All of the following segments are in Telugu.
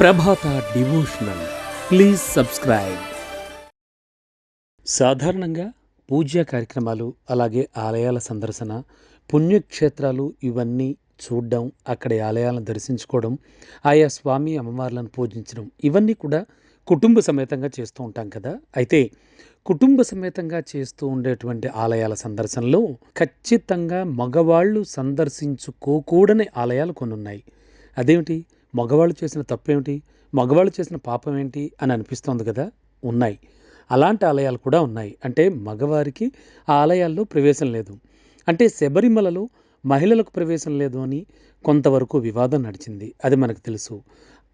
Prabhata devotional. Please subscribe. సాధారణంగా పూజా కార్యక్రమాలు అలాగే ఆలయాల సందర్శన పుణ్యక్షేత్రాలు ఇవన్నీ చూడడం అక్కడి ఆలయాలను దర్శించుకోవడం ఆయా స్వామి అమ్మవార్లను పూజించడం ఇవన్నీ కూడా కుటుంబ సమేతంగా చేస్తూ ఉంటాం కదా? అయితే కుటుంబ సమేతంగా చేస్తూ ఉండేటువంటి ఆలయాల సందర్శనలో ఖచ్చితంగా మగవాళ్ళు సందర్శించుకోకూడని ఆలయాలు కొన్ని ఉన్నాయి అదేమిటి? మగవాళ్ళు చేసిన తప్పేమిటి? మగవాళ్ళు చేసిన పాపం ఏంటి అని అనిపిస్తోంది కదా? ఉన్నాయి. అలాంటి ఆలయాలు కూడా ఉన్నాయి. అంటే మగవారికి ఆ ఆలయాల్లో ప్రవేశం లేదు. అంటే శబరిమలలో మహిళలకు ప్రవేశం లేదు అని కొంతవరకు వివాదం నడిచింది. అది మనకు తెలుసు.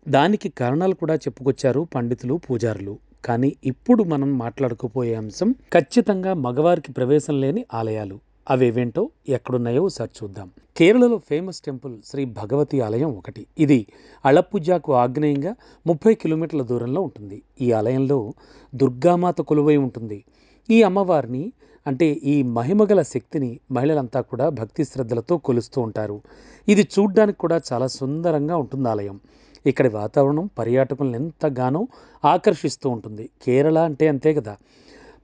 దానికి కారణాలు కూడా చెప్పుకొచ్చారు పండితులు పూజారులు. కానీ ఇప్పుడు మనం మాట్లాడుకోపోయే అంశం ఖచ్చితంగా మగవారికి ప్రవేశం లేని ఆలయాలు. అవేవేంటో ఎక్కడున్నాయో ఒకసారి చూద్దాం. కేరళలో ఫేమస్ టెంపుల్ శ్రీ భగవతి ఆలయం ఒకటి. ఇది అళప్పుజాకు ఆగ్నేయంగా ముప్పై కిలోమీటర్ల దూరంలో ఉంటుంది. ఈ ఆలయంలో దుర్గామాత కొలువై ఉంటుంది. ఈ అమ్మవారిని అంటే ఈ మహిమగల శక్తిని మహిళలంతా కూడా భక్తి శ్రద్ధలతో కొలుస్తూ ఉంటారు. ఇది చూడ్డానికి కూడా చాలా సుందరంగా ఉంటుంది ఆలయం. ఇక్కడి వాతావరణం పర్యాటకులను ఎంతగానో ఆకర్షిస్తూ ఉంటుంది. కేరళ అంటే అంతే కదా.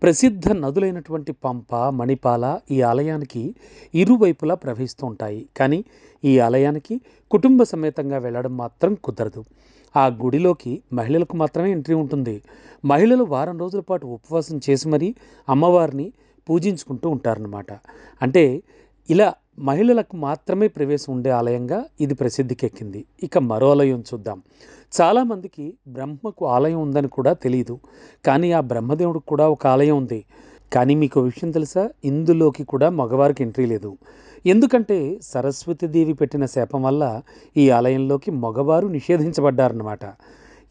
ప్రసిద్ధ నదులైనటువంటి పంప మణిపాల ఈ ఆలయానికి ఇరువైపులా ప్రవహిస్తూ ఉంటాయి. కానీ ఈ ఆలయానికి కుటుంబ సమేతంగా వెళ్ళడం మాత్రం కుదరదు. ఆ గుడిలోకి మహిళలకు మాత్రమే ఎంట్రీ ఉంటుంది. మహిళలు వారం రోజుల పాటు ఉపవాసం చేసి మరీ అమ్మవారిని పూజించుకుంటూ ఉంటారన్నమాట. అంటే ఇలా మహిళలకు మాత్రమే ప్రవేశం ఉండే ఆలయంగా ఇది ప్రసిద్ధికెక్కింది. ఇక మరో ఆలయం చూద్దాం. చాలామందికి బ్రహ్మకు ఆలయం ఉందని కూడా తెలియదు కానీ ఆ బ్రహ్మదేవుడికి కూడా ఒక ఆలయం ఉంది. కానీ మీకు విషయం తెలుసా? ఇందులోకి కూడా మగవారికి ఎంట్రీ లేదు. ఎందుకంటే సరస్వతీదేవి పెట్టిన శాపం వల్ల ఈ ఆలయంలోకి మగవారు నిషేధించబడ్డారన్నమాట.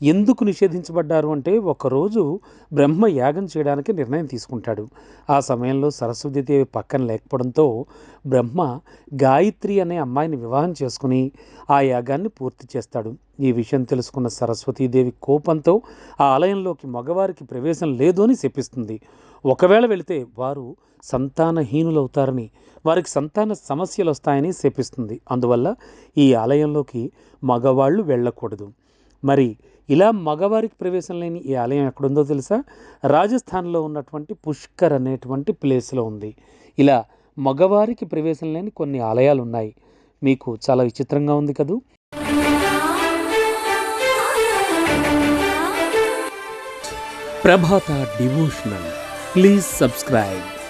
ఎందుకు నిషేధించబడ్డారు అంటే ఒకరోజు బ్రహ్మ యాగం చేయడానికి నిర్ణయం తీసుకుంటాడు. ఆ సమయంలో సరస్వతీదేవి పక్కన లేకపోవడంతో బ్రహ్మ గాయత్రి అనే అమ్మాయిని వివాహం చేసుకుని ఆ యాగాన్ని పూర్తి చేస్తాడు. ఈ విషయం తెలుసుకున్న సరస్వతీదేవి కోపంతో ఆ ఆలయంలోకి మగవారికి ప్రవేశం లేదు అని చెప్పిస్తుంది ఒకవేళ వెళితే వారు సంతానహీనులవుతారని వారికి సంతాన సమస్యలు వస్తాయని శపిస్తుంది. అందువల్ల ఈ ఆలయంలోకి మగవాళ్ళు వెళ్ళకూడదు. మరి ఇలా మగవారికి ప్రవేశం లేని ఈ ఆలయం ఎక్కడుందో తెలుసా? రాజస్థాన్లో ఉన్నటువంటి పుష్కర్ అనేటువంటి ప్లేస్లో ఉంది. ఇలా మగవారికి ప్రవేశం లేని కొన్ని ఆలయాలు ఉన్నాయి మీకు చాలా విచిత్రంగా ఉంది కదూ? ప్రభాత డివోషనల్. Please subscribe.